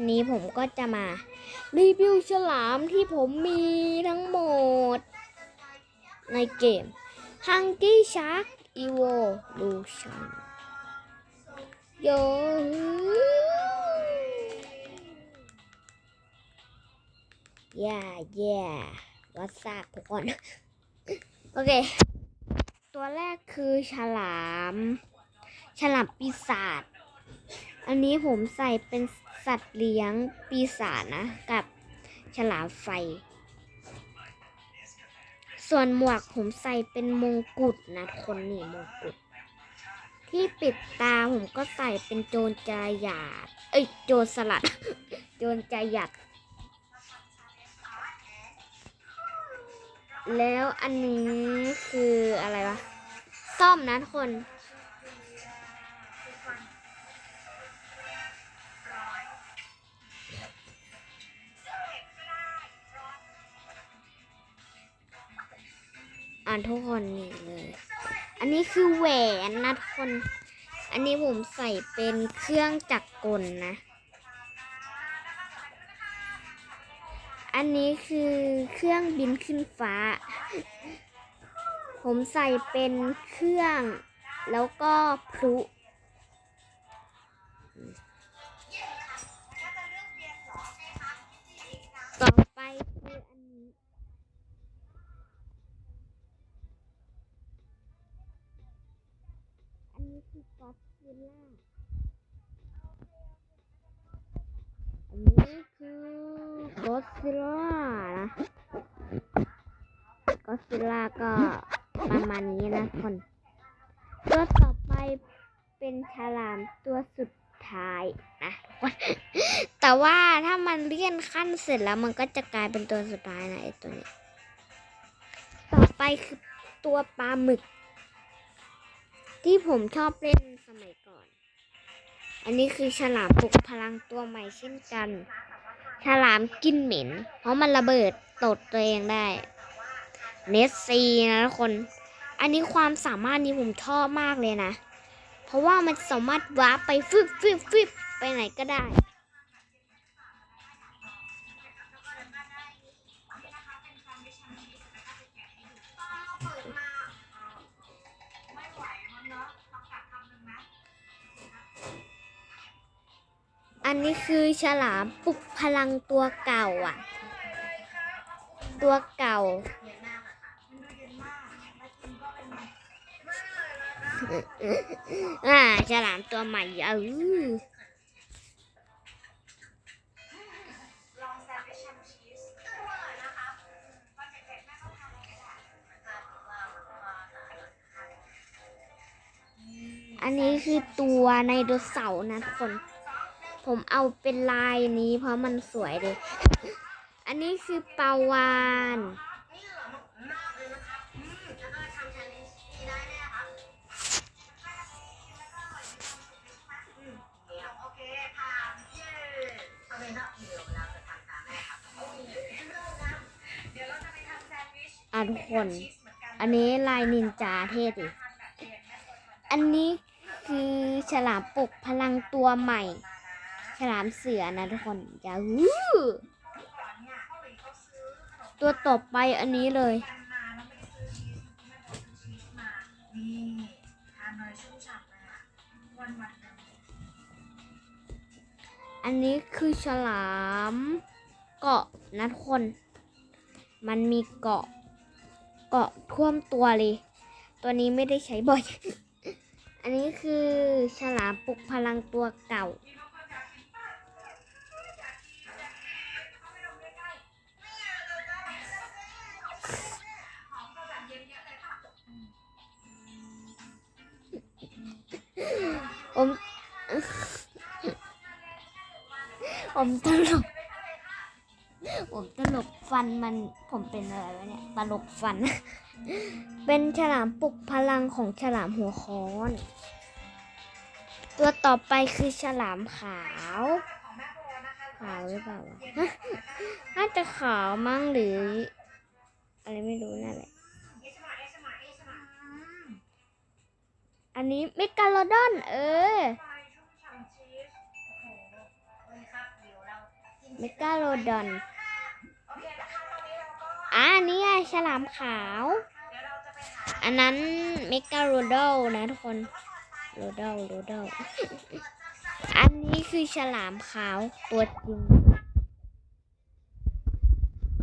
วันนี้ผมก็จะมารีวิวฉลามที่ผมมีทั้งหมด ในเกม Hungry Shark Evolution โยย่าแย่วัดซากทุกคน โอเค ตัวแรกคือฉลาม ฉลามปีศาจ อันนี้ผมใส่เป็นส ตว์เลี้ยงปีศาจนะ กับฉลามไฟ ส่วนหมวกผมใส่เป็นมงกุฎนะคนนี่มงกุฎที่ปิดตาผมก็ใส่เป็นโจรใจหยาด เอ้ยโจรสลัด โจรใจหยัด แล้วอันนี้คืออะไรวะ ซ่อมนะทุกคน ทุกคนนี่เลย อันนี้คือแหวนนะทุกคน อันนี้ผมใส่เป็นเครื่องจักรกลนะ อันนี้คือเครื่องบินขึ้นฟ้า ผมใส่เป็นเครื่องแล้วก็พลุ อันนี้คือกอซิล่าอันนี้คือกอซิล่านะกอซิล่าก็ประมาณนี้นะคนตัวต่อไปเป็นฉลามตัวสุดท้ายนะแต่ว่าถ้ามันเลื่อนขั้นเสร็จแล้วมันก็จะกลายเป็นตัวสุดท้ายนะไอตัวนี้ ต่อไปคือตัวปลาหมึก ที่ผมชอบเล่นสมัยก่อน อันนี้คือฉลามปลุกพลังตัวใหม่เช่นกัน ฉลามกินเหม็น เพราะมันระเบิดตดตัวเองได้ เนสซีนะทุกคน อันนี้ความสามารถนี้ผมชอบมากเลยนะ เพราะว่ามันสามารถวาร์ปไปฟึบฟึบฟึบไปไหนก็ได้ อันนี้คือฉลามปลุกพลังตัวเก่าอะ ตัวเก่า อ่าฉลามตัวใหม่เอออันนี้คือตัวไดโนเสาร์นะทุกคน ผมเอาเป็นลายนี้ เพราะมันสวยเลย อันนี้คือปาวานอันทุกคน อันนี้ลายนินจาเทศอีอันนี้คือฉลามปกพลังตัวใหม่ ฉลามเสือนะทุกคนอย่าวู้ตัวต่อไปอันนี้เลยอันนี้คือฉลามเกาะนะทุกคน มันมีเกาะ เกาะท่วมตัวเลย ตัวนี้ไม่ได้ใช้บ่อย อันนี้คือฉลามปลุกพลังตัวเก่า ผมตลก ผมตลกฟันมัน ผมเป็นอะไรวะเนี่ย ตลกฟัน เป็นฉลามปลุกพลังของฉลามหัวค้อน ตัวต่อไปคือฉลามขาว ขาวหรือเปล่าวะฮะน่าจะขาวมั้งหรือ อะไรไม่รู้นั่นแหละ อันนี้เมกาโลดอน เออ เมกาโลดอนโอเคนะคะตอนนี้เราก็อ่านี่ไงฉลามขาว อันนั้นเมกาโรโดนะทุกคนโรโดโรดอันนี้คือฉลามขาวตัวจริง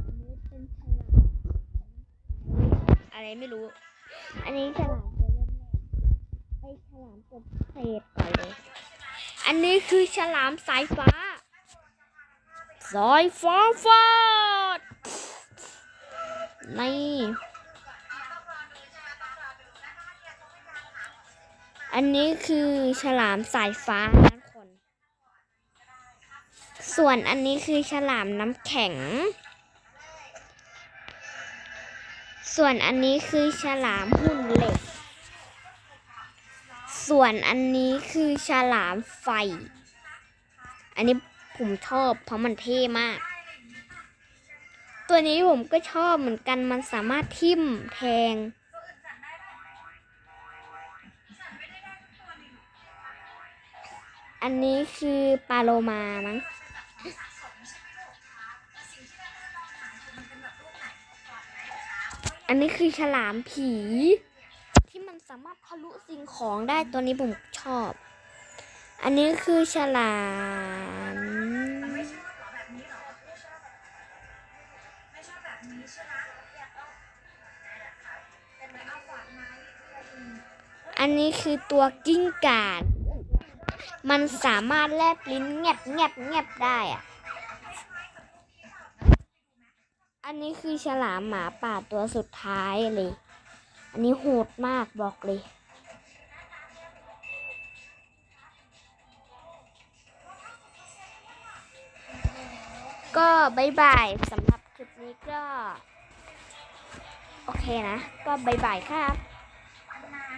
อันนี้เป็นฉลามอะไรไม่รู้ อันนี้ฉลามตัวเริ่มแรกไปฉลามตัวเศษก่อนเลย อันนี้คือฉลามสายฟ้า สายฟ้าฟาดนี่อันนี้คือฉลามสายฟ้านะทุกคน ส่วนอันนี้คือฉลามน้ำแข็ง ส่วนอันนี้คือฉลามหุ่นเหล็ก ส่วนอันนี้คือฉลามไฟ อันนี้ ผมชอบเพราะมันเท่มาก ตัวนี้ผมก็ชอบเหมือนกันมันสามารถทิ่มแทง อันนี้คือปาโลมามั้งอันนี้คือฉลามผี ที่มันสามารถทะลุสิ่งของได้ตัวนี้ผมชอบ อันนี้คือฉลาม อันนี้คือตัวกิ้งก่ามันสามารถแลบลิ้นแงบแงบแงบได้อะอันนี้คือฉลามหมาป่าตัวสุดท้ายเลย อันนี้โหดมากบอกเลย ก็บายบายสำหรับคลิปนี้ก็ โอเคนะ ก็บายบายครับ